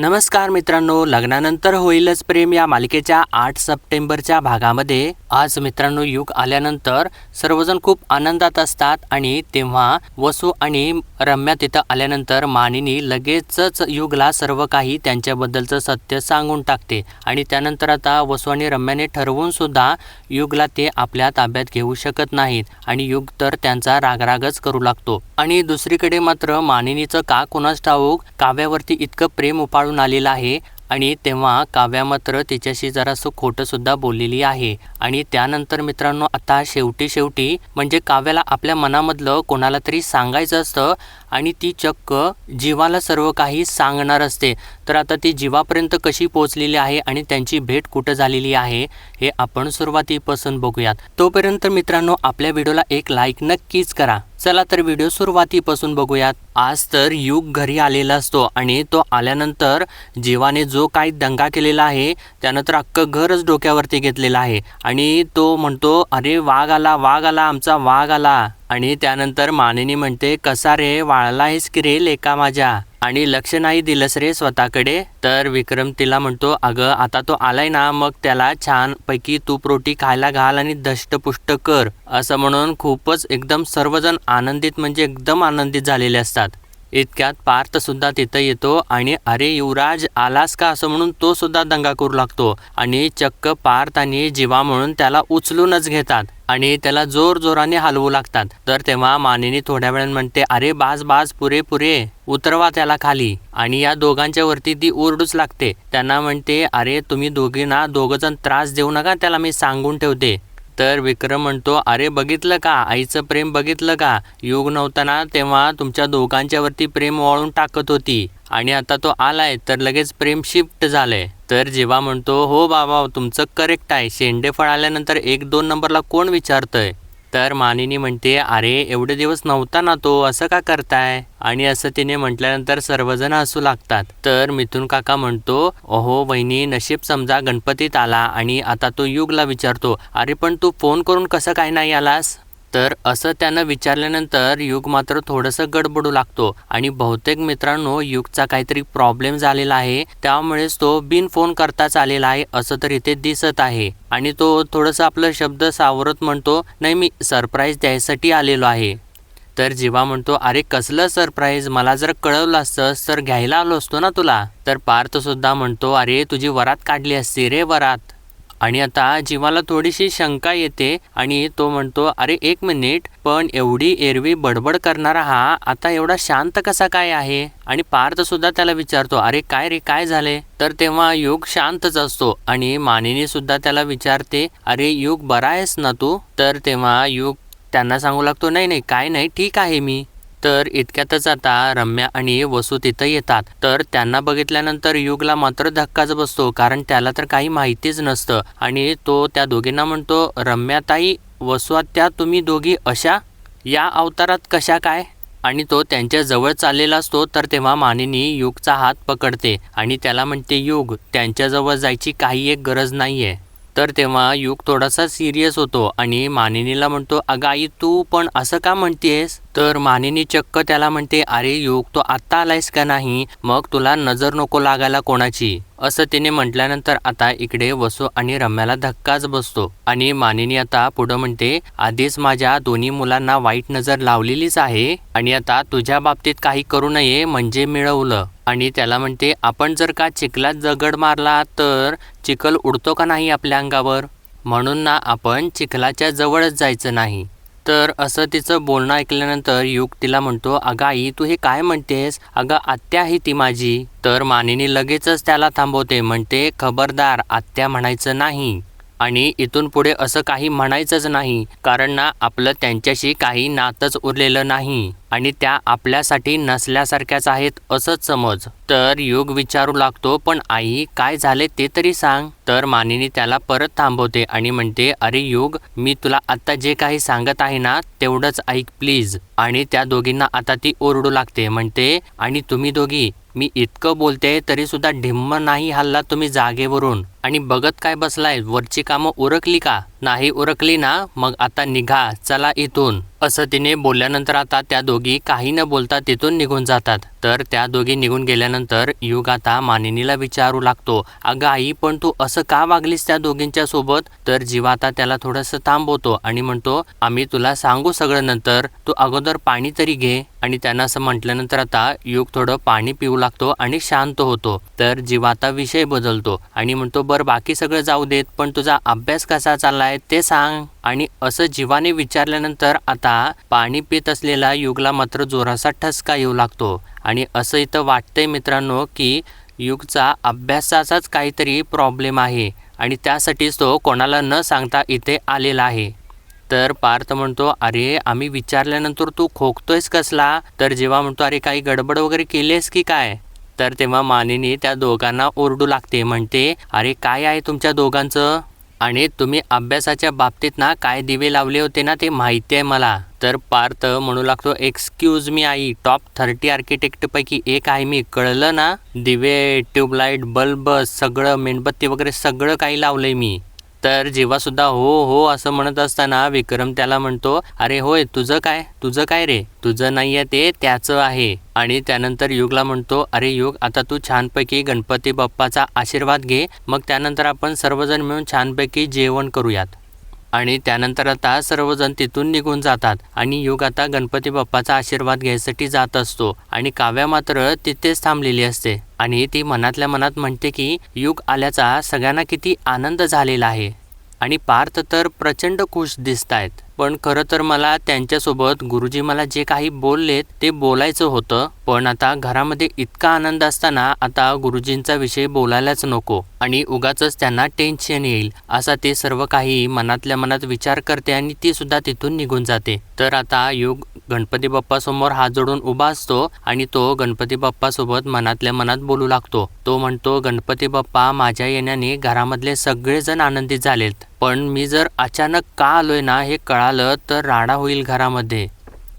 नमस्कार मित्रांनो लग्नानंतर होईलच प्रेम या मालिकेच्या आठ सप्टेंबरच्या भागामध्ये. आज मित्रांनो युग आल्यानंतर सर्वजण खूप आनंदात असतात आणि तेव्हा वसू आणि रम्या तिथं आल्यानंतर मानिनी लगेचच युगला सर्व काही त्यांच्याबद्दलचं सत्य सांगून टाकते आणि त्यानंतर आता वसू आणि रम्याने ठरवून सुद्धा युगला ते आपल्या ताब्यात घेऊ शकत नाहीत आणि युग तर त्यांचा रागरागच करू लागतो. आणि दुसरीकडे मात्र मानिनीचं का कुणास ठाऊक काव्यावरती इतकं प्रेम उपाळून आलेलं आहे आणि तेव्हा काव्या मात्र तिच्याशी जरासं खोटंसुद्धा बोललेली आहे. आणि त्यानंतर मित्रांनो आता शेवटी शेवटी म्हणजे काव्याला आपल्या मनामधलं कोणाला तरी सांगायचं असतं आणि ती चक्क जीवाला सर्व काही सांगणार असते. तर आता ती जीवापर्यंत कशी पोचलेली आहे आणि त्यांची भेट कुठं झालेली आहे हे आपण सुरुवातीपासून बघूयात. तोपर्यंत मित्रांनो आपल्या व्हिडिओला एक लाईक नक्कीच करा. चला तर व्हिडिओ सुरुवातीपासून बघूयात. आज तर युग घरी आलेला असतो आणि तो आल्यानंतर जीवाने जो काही दंगा केलेला आहे त्यानं तर अख्खं घरच डोक्यावरती घेतलेलं आहे. आणि तो म्हणतो अरे वाघ आला वाघ आला आमचा वाघ आला. आणि त्यानंतर मानिनी म्हणते कसा रे वाळला आहेस की रे लेका माझ्या? आणि लक्ष नाही दिलंस रे स्वतःकडे? तर विक्रम तिला म्हणतो अगं आता तो आलाय ना मग त्याला छान पैकी तूप रोटी खायला घाल आणि दष्टपुष्ट कर. असं म्हणून खूपच एकदम सर्वजण आनंदित म्हणजे एकदम आनंदित झालेले असतात. इतक्यात पार्थ सुद्धा तिथं येतो आणि अरे युवराज आलास का असं म्हणून तो सुद्धा दंगा करू लागतो. आणि चक्क पार्थ आणि जीवा म्हणून त्याला उचलूनच घेतात आणि त्याला जोर जोराने हलवू लागतात. तर तेव्हा मानिनी थोड्या वेळाने म्हणते अरे बाज बाज पुरे पुरे उतरवा त्याला खाली. आणि या दोघांच्या वरती ती ओरडूच लागते. त्यांना म्हणते अरे तुम्ही दोघींना दोघ जण त्रास देऊ नका त्याला मी सांगून ठेवते. तर विक्रम म्हणतो अरे बघितलं का? आईचं प्रेम बघितलं का? योग नव्हताना तेव्हा तुमच्या दोघांच्यावरती प्रेम वाळून टाकत होती. आणि आता तो आलाय तर लगेच प्रेम शिफ्ट झालंय. तर जेव्हा म्हणतो हो बाबा तुमचं करेक्ट आहे. शेंडे फळ आल्यानंतर एक दोन नंबरला कोण विचारतंय? तर मानिनी म्हणते अरे एवढे दिवस नव्हता ना तो असं का करताय? आणि असं तिने म्हटल्यानंतर सर्वजण हसू लागतात. तर मिथून काका म्हणतो अहो वहिनी नशीब समजा गणपतीत आला आणि आता तो युगला विचारतो अरे पण तू फोन करून कसं काय नाही आलास? तर असं त्यानं विचारल्यानंतर युग मात्र थोडंसं गडबडू लागतो आणि बहुतेक मित्रांनो युगचा काहीतरी प्रॉब्लेम झालेला आहे. त्यामुळेच तो बिन फोन करताच आलेला आहे असं तर इथे दिसत आहे. आणि तो थोडंसं आपलं शब्द सावरत म्हणतो नाही मी सरप्राईज द्यायसाठी आलेलो आहे. तर जीवा म्हणतो अरे कसलं सरप्राईज मला जर कळवलं असतंस तर घ्यायला आलो असतो ना तुला. तर पार्थ सुद्धा म्हणतो अरे तुझी वरात काढली असती रे वरात. आणि आता जीवाला थोडीशी शंका येते आणि तो म्हणतो अरे एक मिनिट पण एवढी एरवी बडबड करणारा हा आता एवढा शांत कसा काय आहे? आणि पार्थ सुद्धा त्याला विचारतो अरे काय रे काय झाले? तर तेव्हा योग शांतच असतो आणि मानिनी सुद्धा त्याला विचारते अरे योग बरा आहेस ना तू? तर तेव्हा युग त्यांना सांगू लागतो नाही नाही काय नाही ठीक आहे मी. तर इतक्यातच आता रम्या आणि वसू तिथं येतात. तर त्यांना बघितल्यानंतर युगला मात्र धक्काच बसतो कारण त्याला तर काही माहितीच नसतं. आणि तो त्या दोघींना म्हणतो रम्याताई वसू त्या तुम्ही दोघी अशा? या अवतारात कशा काय? आणि तो त्यांच्या जवळ चाललेला असतो तर तेव्हा मानिनी युगचा हात पकडते आणि त्याला म्हणते युग त्यांच्याजवळ जायची काही एक गरज नाहीये. तर तेव्हा युग थोडासा सिरियस होतो आणि मानिनीला म्हणतो अगं आई तू पण असं का म्हणतेस? तर मानिनी चक्क त्याला म्हणते अरे युग तो आत्ता आलायस का नाही? मग तुला नजर नको लागायला कोणाची. असं तिने म्हटल्यानंतर आता इकडे वसू आणि रम्याला धक्काच बसतो. आणि मानिनी आता पुढं म्हणते आधीच माझ्या दोन्ही मुलांना वाईट नजर लावलेलीच आहे आणि आता तुझ्या बाबतीत काही करू नये म्हणजे मिळवलं. आणि त्याला म्हणते आपण जर का चिखलात दगड मारला तर चिखल उडतो का नाही आपल्या अंगावर? म्हणून ना आपण चिखलाच्या जवळच जायचं नाही. तर असं तिचं बोलणं ऐकल्यानंतर युग तिला म्हणतो अगं आई तू हे काय म्हणतेस? अगं आत्या आहे ती माझी. तर मानिनी लगेचच त्याला थांबवते म्हणते खबरदार आत्या म्हणायचं नाही. आणि इथून पुढे असं काही म्हणायचंच नाही कारण ना आपलं त्यांच्याशी काही नातंच उरलेलं नाही. आणि त्या आपल्यासाठी नसल्यासारख्याच आहेत असंच समज. तर योग विचारू लागतो पण आई काय झाले ते तरी सांग. तर मानिनी त्याला परत थांबवते आणि म्हणते अरे योग मी तुला आता जे काही सांगत आहे ना तेवढंच ऐक प्लीज. आणि त्या दोघींना आता ती ओरडू लागते म्हणते आणि तुम्ही दोघी मी इतकं बोलते तरी सुद्धा ढिम्म नाही हल्ला तुम्ही जागेवरून. आणि बघत काय बसलाय वरची कामं उरकली का? नाही उरकली ना मग आता निघा चला इथून. असं तिने बोलल्यानंतर आता त्या दोघी काही न बोलता तिथून निघून जातात. तर त्या दोघी निघून गेल्यानंतर युग आता मानिनीला विचारू लागतो. अगं आई पण तू असं का वागलीस त्या दोघींच्या सोबत तर जीवा आता त्याला थोडंसं थांबवतो आणि म्हणतो आम्ही तुला सांगू सगळं नंतर. तू अगोदर पाणी तरी घे. आणि त्यांना असं म्हटल्यानंतर आता युग थोडं पाणी पिऊ लागतो आणि शांत होतो. तर जीवा आता विषय बदलतो आणि म्हणतो बरं बाकी सगळं जाऊ देत पण तुझा अभ्यास कसा चाललाय ते सांग. आणि असं जीवाने विचारल्यानंतर आता पाणी पित असलेला युगला मात्र जोराचा ठसका येऊ लागतो. आणि असं इथं वाटतंय मित्रांनो की युगचा अभ्यासाचाच काहीतरी प्रॉब्लेम आहे आणि त्यासाठीच तो कोणाला न सांगता इथे आलेला आहे. तर पार्थ म्हणतो अरे आम्ही विचारल्यानंतर तू खोकतोयस कसला? तर जेव्हा म्हणतो अरे काही गडबड वगैरे केलीस की काय? तर तेव्हा मानिनी त्या दोघांना ओरडू लागते म्हणते अरे काय आहे तुमच्या दोघांचं? आणि तुम्ही अभ्यासाच्या बाबतीत ना काय दिवे लावले होते ना ते माहिती आहे मला. तर पार्थ म्हणू लागतो एक्सक्यूज मी आई टॉप थर्टी आर्किटेक्टपैकी एक आहे मी. कळलं ना? दिवे ट्यूबलाईट बल्ब सगळं मेणबत्ती वगैरे सगळं काही लावलंय मी. तर जेव्हासुद्धा हो हो असं म्हणत असताना विक्रम त्याला म्हणतो अरे होय तुझं काय? तुझं काय रे? तुझं नाही आहे ते त्याचं आहे. आणि त्यानंतर युगला म्हणतो अरे युग आता तू छानपैकी गणपती बाप्पाचा आशीर्वाद घे. मग त्यानंतर आपण सर्वजण मिळून छानपैकी जेवण करूयात. आणि त्यानंतर आता सर्वजण तिथून निघून जातात आणि युग आता गणपती बाप्पाचा आशीर्वाद घ्यायसाठी जात असतो आणि काव्या मात्र तिथेच थांबलेली असते. आणि ती मनातल्या मनात म्हणते की युग आल्याचा सगळ्यांना किती आनंद झालेला आहे. आणि पार्थ तर प्रचंड खुश दिसत आहेत पण खरं तर मला त्यांच्यासोबत गुरुजी मला जे काही बोललेत ते बोलायचं होतं. पण आता घरामध्ये इतका आनंद असताना आता गुरुजींचा विषय बोलायलाच नको आणि उगाच त्यांना टेन्शन येईल. असा ते सर्व काही मनातल्या मनात विचार करते आणि ती सुद्धा तिथून निघून जाते. तर आता योग गणपती बाप्पा समोर हात जोडून उभा असतो आणि तो गणपती बाप्पा सोबत मनातल्या मनात बोलू लागतो. तो म्हणतो गणपती बाप्पा माझ्या येण्याने घरामधले सगळेजण आनंदित झालेत. पण मी जर अचानक का आलो आहे ना हे कळालं तर राडा होईल घरामध्ये.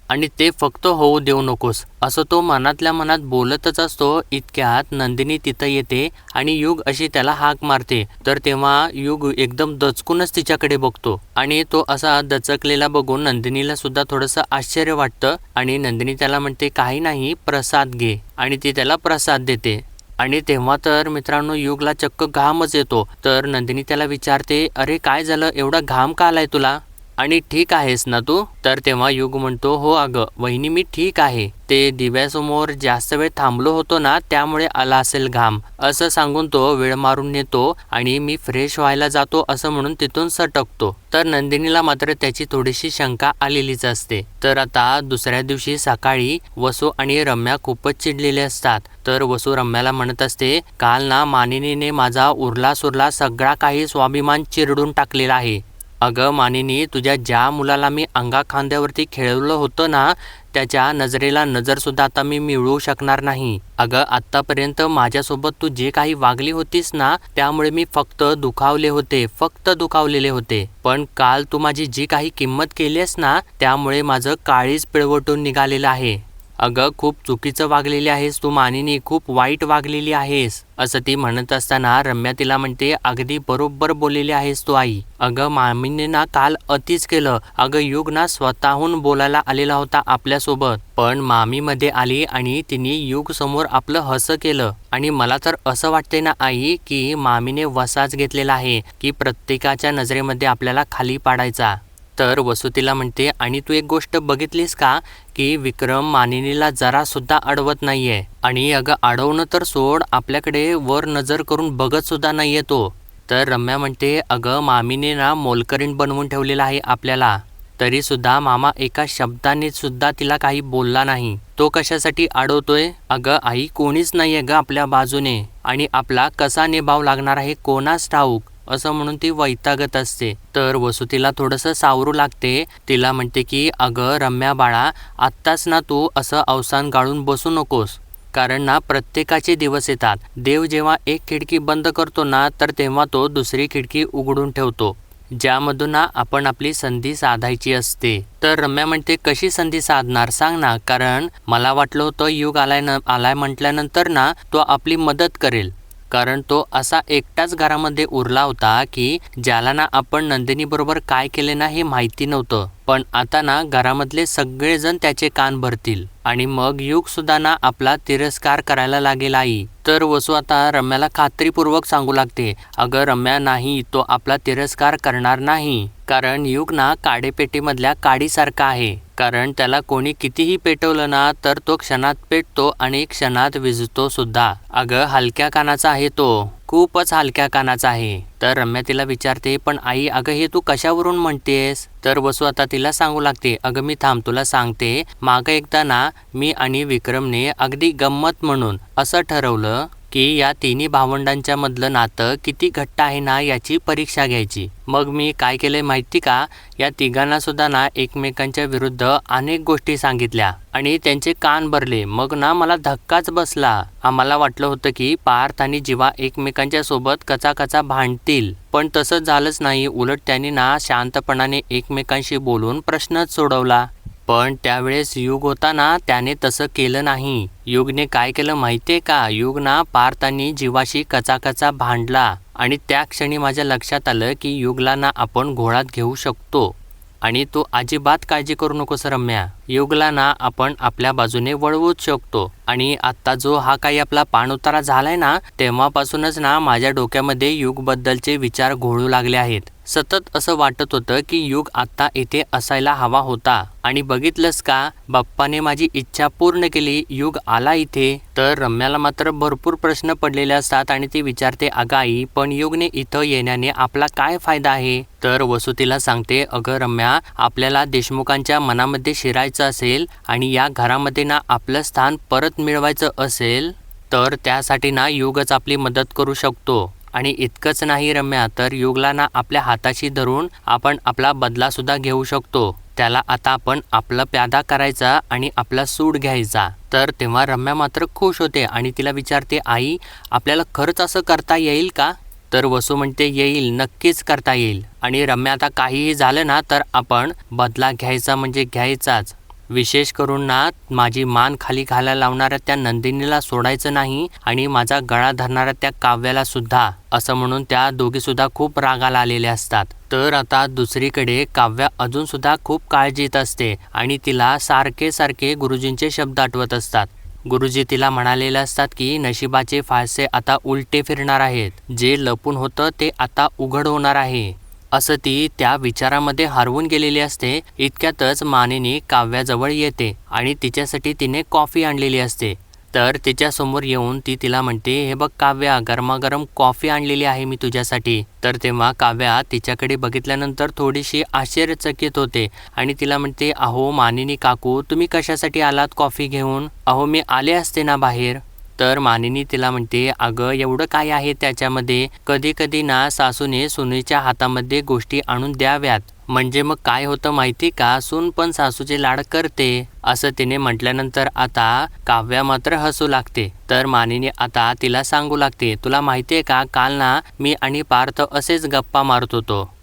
आणि ते फक्त होऊ देऊ नकोस असं तो मनातल्या मनात बोलतच असतो. इतक्यात नंदिनी तिथं येते आणि युग अशी त्याला हाक मारते. तर तेव्हा युग एकदम दचकूनच तिच्याकडे बघतो. आणि तो असा दचकलेला बघून नंदिनीला सुद्धा थोडंसं आश्चर्य वाटतं आणि नंदिनी त्याला म्हणते काही नाही प्रसाद घे. आणि ती त्याला प्रसाद देते. आणि तेव्हा तर मित्रांनो युगला चक्क घामच येतो. तर नंदिनी त्याला विचारते अरे काय झालं? एवढा घाम का आलाय तुला? आणि ठीक आहेस ना तू? तर तेव्हा युग म्हणतो हो अगं वहिनी मी ठीक आहे. ते दिव्यासमोर जास्त वेळ थांबलो होतो ना त्यामुळे आला असेल घाम. असं सांगून तो वेळ मारून नेतो आणि मी फ्रेश व्हायला जातो असं म्हणून तिथून सटकतो. तर नंदिनीला मात्र त्याची थोडीशी शंका आलेलीच असते. तर आता दुसऱ्या दिवशी सकाळी वसू आणि रम्या खूपच चिडलेले असतात. तर वसू रम्याला म्हणत असते काल ना मानिनीने माझा उरला सुरला सगळा काही स्वाभिमान चिरडून टाकलेला आहे. अगं मानिनी तुझ्या ज्या मुलाला मी अंगा खांद्यावरती खेळवलं होतं ना त्याच्या नजरेला नजरसुद्धा आता मी मिळवू शकणार नाही. अगं आत्तापर्यंत माझ्यासोबत तू जे काही वागली होतीस ना त्यामुळे मी फक्त दुखावले होते फक्त दुखावलेले होते. पण काल तू माझी जी काही किंमत केलीस ना त्यामुळे माझं काळीच पिळवटून निघालेलं आहे. अगं खूप चुकीचं वागलेली आहेस तू मानिनी खूप वाईट वागलेली आहेस असं ती म्हणत असताना रम्या तिला म्हणते अगदी बरोबर बोललेली आहेस तू आई. अगं मामीने ना काल अतिच केलं. अगं युग ना स्वतःहून बोलायला आलेला होता आपल्यासोबत पण मामी मध्ये आली आणि तिने युग समोर आपलं हसं केलं. आणि मला तर असं वाटते ना आई की मामीने वसाच घेतलेला आहे की प्रत्येकाच्या नजरेमध्ये आपल्याला खाली पाडायचा. तर वसुतीला म्हणते आणि तू एक गोष्ट बघितलीस का की विक्रम मानिनीला जरासुद्धा अडवत अडवत नाहीये. आणि अगं अडवणं तर सोड आपल्याकडे वर नजर करून बघत सुद्धा नाहीये तो. तर रम्या म्हणते अगं मामीने ना मोलकरीण बनवून ठेवलेला आहे आपल्याला. तरी सुद्धा मामा एका शब्दाने सुद्धा तिला काही बोलला नाही. तो कशासाठी अडवतोय? अगं आई कोणीच नाही आहे ग आपल्या बाजूने. आणि आपला कसा निभाव लागणार आहे कोणास ठाऊक? असं म्हणून ती वैतागत असते. तर वसुतीला थोडंसं सावरू लागते. तिला म्हणते की अगं रम्या बाळा आत्ताच ना तू असं अवसान गाळून बसू नकोस. कारण ना प्रत्येकाचे दिवस येतात. देव जेव्हा एक खिडकी बंद करतो ना तर तेव्हा तो दुसरी खिडकी उघडून ठेवतो. ज्यामधून ना आपण आपली संधी साधायची असते. तर रम्या म्हणते कशी संधी साधणार? सांग ना. कारण मला वाटलं होतं युग आलाय न आलाय म्हटल्यानंतर ना तो आपली मदत करेल. कारण तो असा एकटाच घरामध्ये उरला होता की ज्याला ना आपण नंदिनीबरोबर काय केले ना हे माहिती नव्हतं. पण आता ना घरामधले सगळेजण त्याचे कान भरतील. आणि मग युगसुद्धा ना आपला तिरस्कार करायला लागेल आई. तर वसू आता रम्याला खात्रीपूर्वक सांगू लागते. अगं रम्या नाही तो आपला तिरस्कार करणार नाही. कारण युग ना काडेपेटीमधल्या काडीसारखा आहे. कारण त्याला कोणी कितीही पेटवलं ना तर तो क्षणात पेटतो आणि क्षणात विजतो सुद्धा. अगं हलक्या कानाचा आहे तो. खूपच हलक्या कानाचा आहे. तर रम्या तिला विचारते पण आई अगं हे तू कशावरून म्हणतेस? तर वसू आता तिला सांगू लागते अगं मी थांब तुला सांगते मागं एकदा ना मी आणि विक्रमने अगदी गंमत म्हणून असं ठरवलं की या तिन्ही भावंडांच्या मधलं नातं किती घट्ट आहे ना याची परीक्षा घ्यायची. मग मी काय केलंय माहिती का? या तिघांना सुद्धा ना एकमेकांच्या विरुद्ध अनेक गोष्टी सांगितल्या आणि त्यांचे कान भरले. मग ना मला धक्काच बसला. आम्हाला वाटलं होतं की पार्थ आणि जीवा एकमेकांच्या सोबत कचा कचा भांडतील. पण तसं झालंच नाही. उलट त्यांनी ना शांतपणाने एकमेकांशी बोलून प्रश्नच सोडवला. पण त्यावेळेस युग होता ना त्याने तसं केलं नाही. युगने काय केलं माहितीये का? युग ना पार्थ आणि जीवाशी कचाकचा भांडला आणि त्या क्षणी माझ्या लक्षात आलं की युगला ना आपण घोळात घेऊ शकतो. आणि तू अजिबात काळजी करू नकोस रम्या युगला ना आपण आपल्या बाजूने वळवूच शकतो. आणि आता जो हा काही आपला पाणउतारा झालाय ना तेव्हापासूनच ना माझ्या डोक्यामध्ये युगबद्दलचे विचार घोळू लागले आहेत. सतत असं वाटत होतं की युग आत्ता इथे असायला हवा होता. आणि बघितलंस का? बाप्पाने माझी इच्छा पूर्ण केली. युग आला इथे. तर रम्याला मात्र भरपूर प्रश्न पडलेले असतात आणि ती विचारते अगाई पण युगने इथं येण्याने आपला काय फायदा आहे? तर वसुतीला सांगते अगं रम्या आपल्याला देशमुखांच्या मनामध्ये शिरायचं असेल आणि या घरामध्ये ना आपलं स्थान परत मिळवायचं असेल तर त्यासाठी ना युगच आपली मदत करू शकतो. आणि इतकंच नाही रम्या तर युगला ना आपल्या हाताशी धरून आपण आपला बदलासुद्धा घेऊ शकतो. त्याला आता आपण आपला प्यादा करायचा आणि आपला सूड घ्यायचा. तर तेव्हा रम्या मात्र खुश होते आणि तिला विचारते आई आपल्याला खरंच असं करता येईल का? तर वसू म्हणते येईल नक्कीच करता येईल. आणि रम्या आता काहीही झालं ना तर आपण बदला घ्यायचा म्हणजे घ्यायचाच. विशेष करून ना माझी मान खाली घालायला लावणाऱ्या त्या नंदिनीला सोडायचं नाही आणि माझा गळा धरणाऱ्या त्या काव्याला सुद्धा असं म्हणून त्या दोघीसुद्धा खूप रागाला आलेल्या असतात. तर आता दुसरीकडे काव्या अजूनसुद्धा खूप काळजीत असते आणि तिला सारखे सारखे गुरुजींचे शब्द आठवत असतात. गुरुजी तिला म्हणालेले असतात की नशिबाचे फारसे आता उलटे फिरणार आहेत. जे लपून होतं ते आता उघड होणार आहे. असं ती त्या विचारामध्ये हरवून गेलेली असते. इतक्यातच मानिनी काव्याजवळ येते आणि तिच्यासाठी तिने कॉफी आणलेली असते. तर तिच्यासमोर येऊन ती तिला म्हणते हे बघ काव्या गरमागरम कॉफी आणलेली आहे मी तुझ्यासाठी. तर तेव्हा काव्या तिच्याकडे बघितल्यानंतर थोडीशी आश्चर्यचकित होते आणि तिला म्हणते अहो मानिनी काकू तुम्ही कशासाठी आलात कॉफी घेऊन? अहो मी आले असते ना बाहेर. तर मानिनी तिला म्हणते अगं एवढं काय आहे त्याच्यामध्ये? कधी कधी ना सासूने सुनेच्या हातामध्ये गोष्टी आणून द्याव्यात. म्हणजे मग काय होतं माहिती का? सून पण सासूचे लाड करते. असं तिने म्हटल्यानंतर आता काव्या मात्र हसू लागते. तर मानिनी आता तिला सांगू लागते तुला माहितीये का काल ना मी आणि पार्थ असेच गप्पा मारत होतो.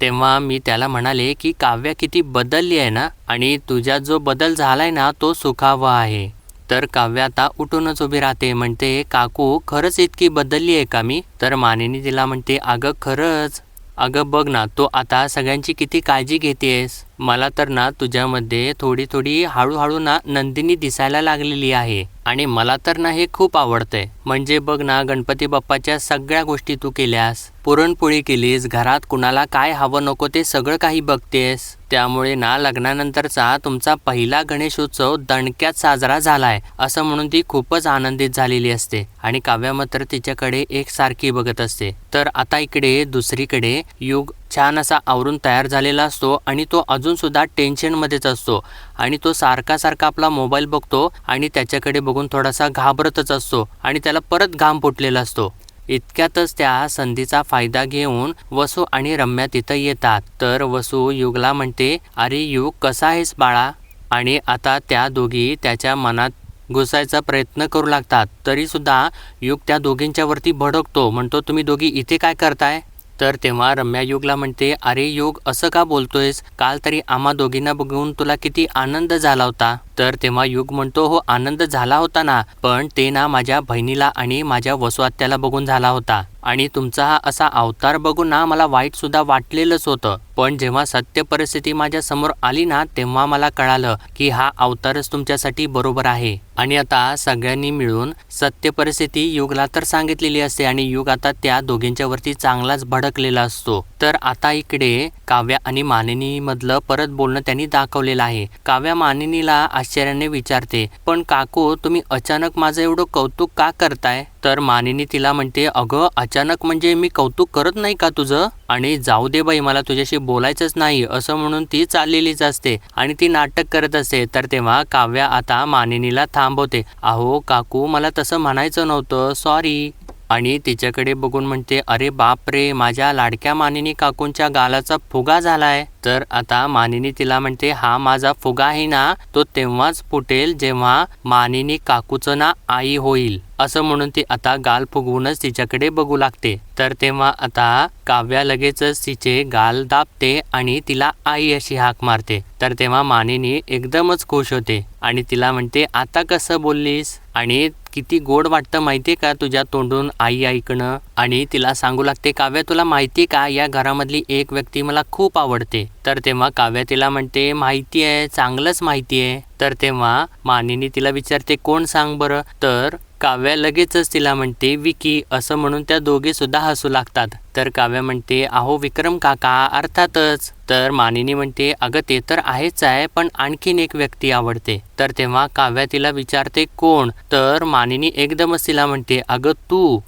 तेव्हा मी त्याला म्हणाले की काव्या किती बदलली आहे ना? आणि तुझ्यात जो बदल झालाय ना तो सुखावा आहे. तर काव्य आता उठूनच उभी राहते. म्हणते काकू खरंच इतकी बदलली आहे का मी? तर मानेनी तिला म्हणते अगं खरंच. अगं बघ ना तो आता सगळ्यांची किती काळजी घेतेस. मला तर ना तुझ्यामध्ये थोडी थोडी हळूहळू ना नंदिनी दिसायला लागलेली आहे. आणि मला तर ना हे खूप आवडतंय. म्हणजे बघ ना गणपती बाप्पाच्या सगळ्या गोष्टी तू केल्यास पुरणपोळी केलीस घरात कुणाला काय हवं नको ते सगळं काही बघतेस. त्यामुळे ना लग्नानंतरचा तुमचा पहिला गणेशोत्सव दणक्यात साजरा झालाय असं म्हणून ती खूपच आनंदित झालेली असते. आणि काव्या मात्र तिच्याकडे एकसारखी बघत असते. तर आता इकडे दुसरीकडे युग छान असा आवरून तयार झालेला असतो आणि तो अजूनसुद्धा टेन्शनमध्येच असतो. आणि तो सारखा सारखा आपला मोबाईल बघतो आणि त्याच्याकडे बघून थोडासा घाबरतच असतो आणि त्याला परत घाम फुटलेला असतो. इतक्यातच त्या संधीचा फायदा घेऊन वसू आणि रम्या तिथं येतात. तर वसू युगला म्हणते अरे युग कसा आहेस बाळा? आणि आता त्या दोघी त्याच्या मनात घुसायचा प्रयत्न करू लागतात. तरीसुद्धा युग त्या दोघींच्यावरती भडकतो. म्हणतो तुम्ही दोघी इथे काय करताय? तर तेव्हा रम्या युगला म्हणते अरे योग असं का बोलतोयस? काल तरी आम्हा दोघींना बघून तुला किती आनंद झाला होता. तर तेव्हा युग म्हणतो हो आनंद झाला होता ना पण ते ना माझ्या बहिणीला आणि माझ्या वसुआत्याला बघून झाला होता. आणि तुमचा हा असा अवतार बघून ना मला वाईटसुद्धा वाटलेलंच होतं. पण जेव्हा सत्य परिस्थिती माझ्यासमोर आली ना तेव्हा मला कळालं की हा अवतारच तुमच्यासाठी बरोबर आहे. आणि आता सगळ्यांनी मिळून सत्य परिस्थिती युगला तर सांगितलेली असते आणि युग आता त्या दोघींच्या वरती चांगलाच भडकलेला असतो. तर आता इकडे काव्या आणि मानिनी मधलं परत बोलणं त्यांनी दाखवलेलं आहे. काव्या मानिनीला आश्चर्याने विचारते पण काकू तुम्ही अचानक माझं एवढं कौतुक का करताय? तर मानिनी तिला म्हणते अगं अचानक म्हणजे मी कौतुक करत नाही का तुझं? आणि जाऊ दे बाई मला तुझ्याशी बोलायचंच नाही असं म्हणून ती चाललेलीच असते आणि ती नाटक करत असते. तर तेव्हा काव्या आता मानिनीला थांबवते. अहो काकू मला तसं म्हणायचं नव्हतं. सॉरी आणि तिच्याकडे बघून म्हणते अरे बाप रे माझ्या लाडक्या मानिनी काकूंच्या गालाचा फुगा झालाय. तर आता मानिनी तिला म्हणते हा माझा फुगा आहे ना तो तेव्हाच फुटेल जेव्हा मानिनी काकूचं ना आई होईल. असं म्हणून ती आता गाल फुगवूनच तिच्याकडे बघू लागते. तर तेव्हा आता काव्या लगेचच तिचे गाल दाबते आणि तिला आई अशी हाक मारते. तर तेव्हा मानिनी एकदमच खुश होते आणि तिला म्हणते आता कसं बोललीस? आणि किती गोड वाटतं माहितीये का तुझ्या तोंडून आई ऐकणं? आणि तिला सांगू लागते काव्या तुला माहितीये का? या घरामधली एक व्यक्ती मला खूप आवडते. तर तेव्हा काव्या तिला म्हणते माहिती आहे चांगलंच माहिती आहे तर तेव्हा मानिनी तिला विचारते कोण सांग बरं? तर काव्या लगेचच तिला म्हणते विकी असं म्हणून त्या दोघे सुद्धा हसू लागतात. तर काव्या म्हणते अहो विक्रम काका अर्थातच. तर मानिनी म्हणते अगं ते तर आहेच आहे पण आणखीन एक व्यक्ती आवडते. तर तेव्हा काव्या तिला विचारते कोण? तर मानिनी एकदमच तिला म्हणते अगं तू.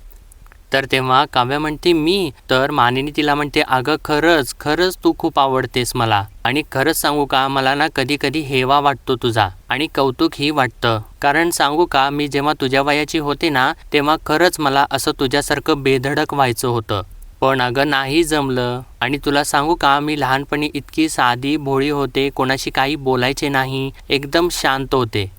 तर तेव्हा काव्या म्हणते मी. तर मानिनी तिला म्हणते अगं खरंच खरंच तू खूप आवडतेस मला. आणि खरंच सांगू का मला ना कधी कधी हेवा वाटतो तुझा. आणि कौतुकही वाटतं. कारण सांगू का मी जेव्हा तुझ्या वयाची होते ना तेव्हा खरंच मला असं तुझ्यासारखं बेधडक व्हायचं होतं. पण अगं नाही जमलं. आणि तुला सांगू का मी लहानपणी इतकी साधी भोळी होते कोणाशी काही बोलायचे नाही एकदम शांत होते.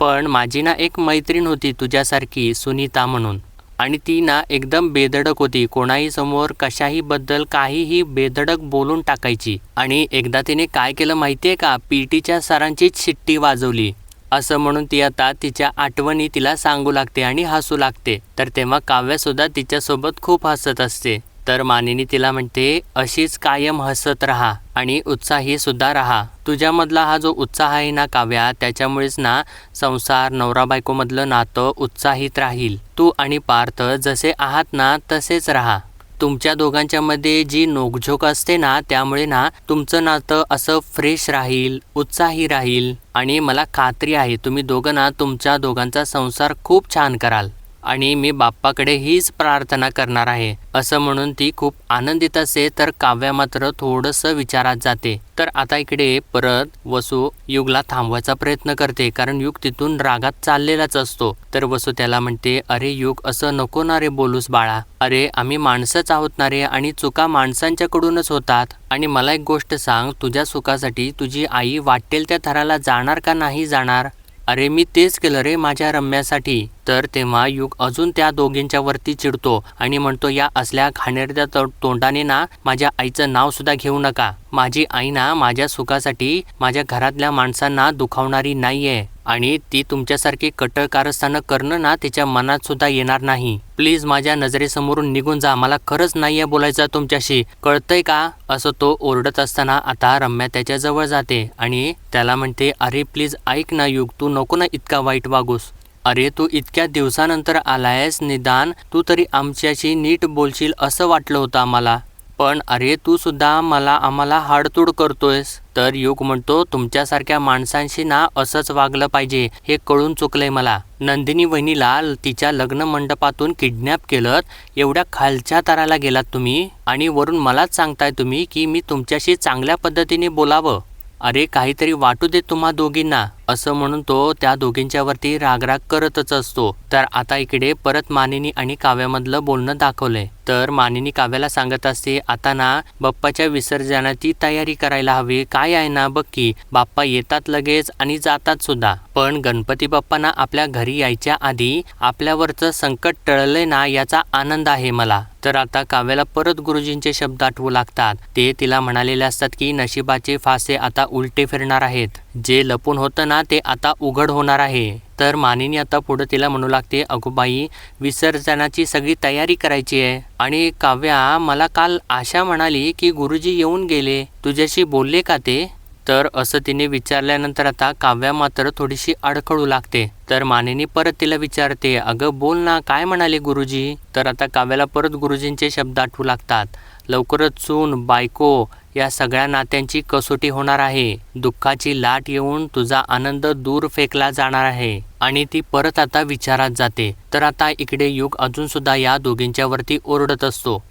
पण माझी ना एक मैत्रीण होती तुझ्यासारखी सुनीता म्हणून. आणि ती ना एकदम बेधडक होती. कोणाही समोर कशाही बद्दल काहीही बेधडक बोलून टाकायची. आणि एकदा तिने काय केलं माहितीये का? पीटीच्या सरांचीच शिट्टी वाजवली. असं म्हणून ती आता तिच्या आठवणी तिला सांगू लागते आणि हसू लागते. तर तेव्हा काव्यासुद्धा तिच्यासोबत खूप हसत असते. तर मानिनी तिला म्हणते अशीच कायम हसत राहा आणि उत्साही सुद्धा राहा. तुझ्यामधला हा जो उत्साह आहे ना काव्या त्याच्यामुळेच ना संसार नवरा बायकोमधलं नातं उत्साहित राहील. तू आणि पार्थ जसे आहात ना तसेच राहा. तुमच्या दोघांच्या मध्ये जी नोकझोक असते ना त्यामुळे ना तुमचं नातं असं फ्रेश राहील उत्साही राहील आणि मला खात्री आहे तुम्ही दोघं ना तुमच्या दोघांचा संसार खूप छान कराल. आणि मी बाप्पाकडे हीच प्रार्थना करणार आहे. असं म्हणून ती खूप आनंदित असे तर काव्या मात्र थोडंसं विचारात जाते. तर आता इकडे परत वसू युगला थांबवायचा प्रयत्न करते कारण युग तिथून रागात चाललेलाच असतो. तर वसू त्याला म्हणते अरे युग असं नको ना रे बोलूस बाळा. अरे आम्ही माणसंच आहोत ना रे आणि चुका माणसांच्याकडूनच होतात. आणि मला एक गोष्ट सांग तुझ्या सुखासाठी तुझी आई वाटेल त्या थराला जाणार का नाही जाणार? अरे मी तेच केलं रे माझ्या रम्यासाठी. तर तेव्हा युग अजून त्या दोघींच्या वरती चिडतो आणि म्हणतो या असल्या घाणेरड्या तोंडाने ना माझ्या आईचं नाव सुद्धा घेऊ नका. माझी आई ना माझ्या सुखासाठी माझ्या घरातल्या माणसांना दुखावणारी नाहीये आणि ती तुमच्यासारखी कटळ कारस्थानं करणं ना तिच्या मनात सुद्धा येणार नाही. प्लीज माझ्या नजरेसमोरून निघून जा मला खरंच नाहीये बोलायचं तुमच्याशी. कळतंय का? असं तो ओरडत असताना आता रम्या त्याच्याजवळ जाते आणि त्याला म्हणते अरे प्लीज ऐक ना युग तू नको ना इतका वाईट वागूस. अरे तू इतक्या दिवसानंतर आलायस निदान? तू तरी आमच्याशी नीट बोलशील असं वाटलं होतं आम्हाला. पण अरे तू सुद्धा मला आम्हाला हाडतूड करतोयस. तर युग म्हणतो तुमच्यासारख्या माणसांशी ना असंच वागलं पाहिजे हे कळून चुकलंय मला. नंदिनी वहिनीला तिच्या लग्न मंडपातून किडनॅप केलं एवढ्या खालच्या तराला गेलात तुम्ही? आणि वरून मलाच सांगताय तुम्ही की मी तुमच्याशी चांगल्या पद्धतीने बोलावं. अरे काहीतरी वाटू दे तुम्हा दोघींना. असं म्हणून तो त्या दोघींच्यावरती रागराग करतच असतो. तर आता इकडे परत मानिनी आणि काव्यामधलं बोलणं दाखवलंय. तर मानिनी काव्याला सांगत असते आता ना बाप्पाच्या विसर्जनाची तयारी करायला हवी. काय आहे ना बघ की बाप्पा येतात लगेच आणि जातात सुद्धा. पण गणपती बाप्पांना आपल्या घरी यायच्या आधी आपल्यावरचं संकट टळले ना याचा आनंद आहे मला. तर आता काव्याला परत गुरुजींचे शब्द आठवू लागतात. ते तिला म्हणालेले असतात की नशिबाचे फासे आता उलटे फिरणार आहेत. जे लपून होतं ना ते आता उघड होणार आहे. तर मानिनी आता पुढं तिला म्हणू लागते अगोबाई विसर्जनाची सगळी तयारी करायची आहे. आणि काव्या मला काल आशा म्हणाली की गुरुजी येऊन गेले. तुझ्याशी बोलले का ते? तर असं तिने विचारल्यानंतर आता काव्या मात्र थोडीशी अडखळू लागते. तर मानिनी परत तिला विचारते अगं बोल ना काय म्हणाले गुरुजी? तर आता काव्याला परत गुरुजींचे शब्द आठवू लागतात. लवकरच चून बायको या सगळ्या नात्यांची कसोटी होणार आहे. दुःखाची लाट येऊन तुझा आनंद दूर फेकला जाणार आहे आणि ती परत आता विचारात जाते. तर आता इकडे युग अजून सुद्धा या दोघींच्यावरती ओरडत असतो.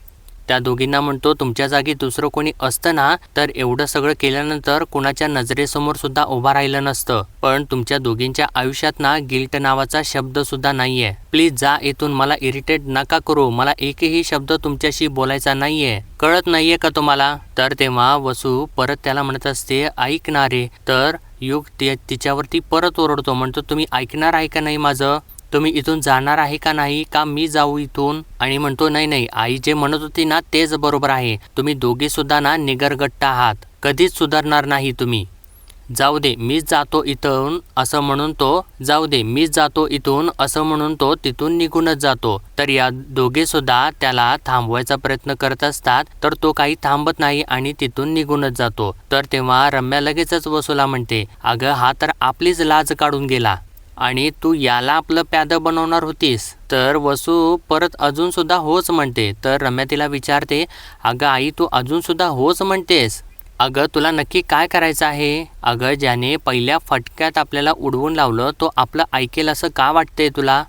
त्या दोघींना म्हणतो तुमच्या जागी दुसरं कोणी असतं ना तर एवढं सगळं केल्यानंतर कुणाच्या नजरेसमोर सुद्धा उभा राहिलं नसतं. पण तुमच्या दोघींच्या आयुष्यात ना गिल्ट नावाचा शब्द सुद्धा नाहीये. प्लीज जा इथून मला इरिटेट नका करू. मला एकही शब्द तुमच्याशी बोलायचा नाहीये. कळत नाहीये का तुम्हाला? तर तेव्हा वसू परत त्याला म्हणत असते ऐकणारे तर युग ते तिच्यावरती परत ओरडतो. म्हणतो तुम्ही ऐकणार आहे का नाही माझं? तुम्ही इथून जाणार आहे का नाही का मी जाऊ इथून? आणि म्हणतो नाही नाही आई जे म्हणत होती ना तेच बरोबर आहे. तुम्ही दोघे सुद्धा ना निगरगट्ट आहात. कधीच सुधारणार नाही तुम्ही. जाऊ दे मीच जातो इथून असं म्हणून तो जाऊ दे मीच जातो इथून असं म्हणून तो तिथून निघूनच जातो. तर या दोघे सुद्धा त्याला थांबवायचा प्रयत्न करत असतात तर तो काही थांबत नाही आणि तिथून निघूनच जातो. तर तेव्हा रम्या लगेचच वसूला म्हणते अगं हा तर आपलीच लाज काढून गेला. आणि तू याला आपलं प्यादं बनवणार होतीस. तर वसू परत अजूनसुद्धा होच म्हणते. तर रम्या तिला विचारते अगं आई तू अजूनसुद्धा होच म्हणतेस. अगं तुला नक्की काय करायचं आहे? अगं ज्याने पहिल्या फटक्यात आपल्याला उडवून लावलं तो आपलं ऐकेल असं का वाटतंय तुला?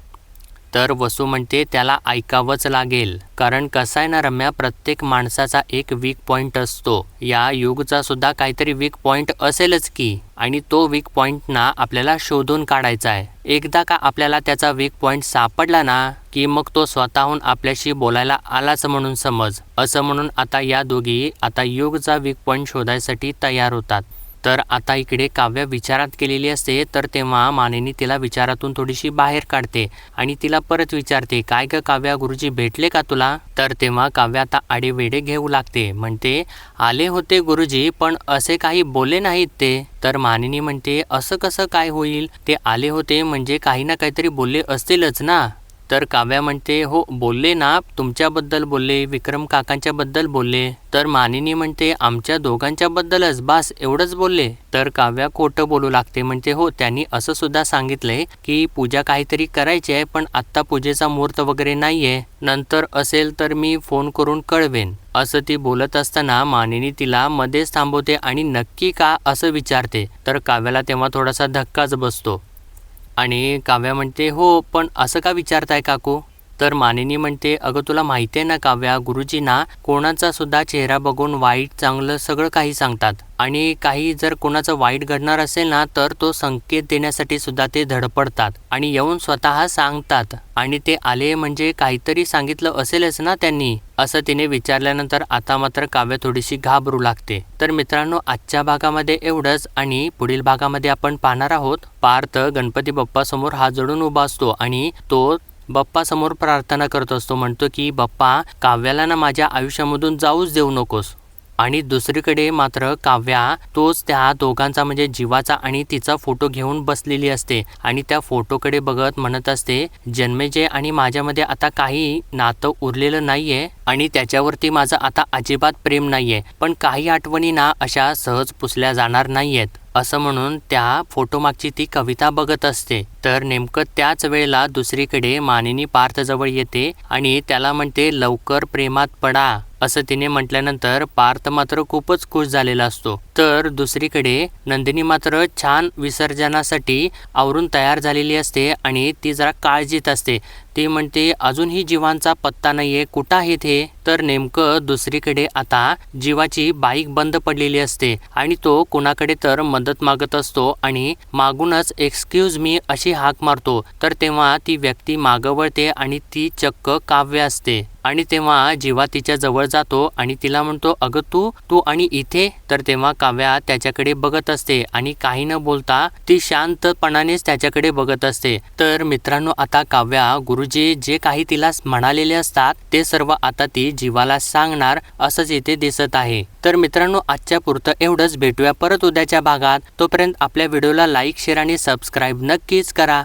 तर वसू म्हणते त्याला ऐकावंच लागेल. कारण कसं आहे ना रम्या प्रत्येक माणसाचा एक वीक पॉईंट असतो. या युगचा सुद्धा काहीतरी वीक पॉईंट असेलच की. आणि तो वीक पॉईंट ना आपल्याला शोधून काढायचा आहे. एकदा का आपल्याला त्याचा वीक पॉईंट सापडला ना की मग तो स्वतःहून आपल्याशी बोलायला आलाच म्हणून समज. असं म्हणून आता या दोघी आता युगचा वीक पॉईंट शोधायसाठी तयार होतात. तर आता इकडे काव्य विचारात केलेली असते तर तेव्हा मानेनी तिला विचारातून थोडीशी बाहेर काढते आणि तिला परत विचारते काय ग काव्या गुरुजी भेटले का तुला? तर तेव्हा काव्य आता आडेवेडे घेऊ लागते म्हणते आले होते गुरुजी पण असे काही बोलले नाहीत ते. तर मानिनी म्हणते असं कसं काय होईल? ते आले होते म्हणजे काही ना काहीतरी बोलले असतीलच ना? तर काव्या म्हणते हो बोलले ना तुमच्याबद्दल बोलले विक्रम काकांच्याबद्दल बोलले. तर मानिनी म्हणते आमच्या दोघांच्याबद्दलच बास एवढंच बोलले. तर काव्या खोटं बोलू लागते म्हणते हो त्यांनी असं सुद्धा सांगितलंय की पूजा काहीतरी करायची आहे पण आत्ता पूजेचा मुहूर्त वगैरे नाहीये. नंतर असेल तर मी फोन करून कळवेन. असं ती बोलत असताना मानिनी तिला मध्येच थांबवते आणि नक्की का असं विचारते. तर काव्याला तेव्हा थोडासा धक्काच बसतो. आणि काव्या म्हणते हो पण असं का विचारताय काकू? तर मानिनी म्हणते अगं तुला माहिती आहे ना काव्या गुरुजींना कोणाचा सुद्धा चेहरा बघून वाईट चांगलं सगळं काही सांगतात. आणि काही जर कोणाचं वाईट घडणार असेल ना तर तो संकेत देण्यासाठी सुद्धा ते धडपडतात आणि येऊन स्वतः सांगतात. आणि ते आले म्हणजे काहीतरी सांगितलं असेलच ना त्यांनी? असं तिने विचारल्यानंतर आता मात्र काव्य थोडीशी घाबरू लागते. तर मित्रांनो आजच्या भागामध्ये एवढंच आणि पुढील भागामध्ये आपण पाहणार आहोत. पार्थ गणपती बाप्पा समोर हात जोडून उभा असतो आणि तो बाप्पा समोर प्रार्थना करत असतो म्हणतो की बाप्पा काव्याला ना माझ्या आयुष्यामधून जाऊच देऊ नकोस. आणि दुसरीकडे मात्र काव्या तोच त्या दोघांचा म्हणजे जीवाचा आणि तिचा फोटो घेऊन बसलेली असते. आणि त्या फोटोकडे बघत म्हणत असते जन्मेजय आणि माझ्यामध्ये आता काही नातं उरलेलं नाहीये आणि त्याच्यावरती माझं आता अजिबात प्रेम नाहीये. पण काही आठवणी ना अशा सहज पुसल्या जाणार नाहीयेत. असं म्हणून त्या फोटोमागची ती कविता बघत असते. तर नेमकं त्याच वेळेला दुसरीकडे मानिनी पार्थजवळ येते आणि त्याला म्हणते लवकर प्रेमात पडा. असं तिने म्हटल्यानंतर पार्थ मात्र खूपच खुश झालेला असतो. तर दुसरीकडे नंदिनी मात्र छान विसर्जनासाठी आवरून तयार झालेली असते आणि ती जरा काळजीत असते. ते म्हणते अजूनही जीवांचा पत्ता नाहीये कुठं आहे ते तर नेमकं दुसरीकडे आता जीवाची बाईक बंद पडलेली असते आणि तो कुणाकडे तर मदत मागत असतो आणि मागूनच एक्सक्यूज मी अशी हाक मारतो. तर तेव्हा ती व्यक्ती मागं वळते आणि ती चक्क काव्य असते. आणि तेव्हा जीवा तिच्या जवळ जातो आणि तिला म्हणतो अगं तू तू आणि इथे? तर तेव्हा काव्या त्याच्याकडे बघत असते आणि काही न बोलता ती शांतपणानेच त्याच्याकडे बघत असते. तर मित्रांनो आता काव्या गुरुजी जे काही तिला म्हणालेले असतात ते सर्व आता ती जीवाला सांगणार असंच इथे दिसत आहे. तर मित्रांनो आजच्या पुरतं एवढंच. भेटूया परत उद्याच्या भागात. तोपर्यंत आपल्या व्हिडिओला लाईक शेअर आणि सबस्क्राईब नक्कीच करा.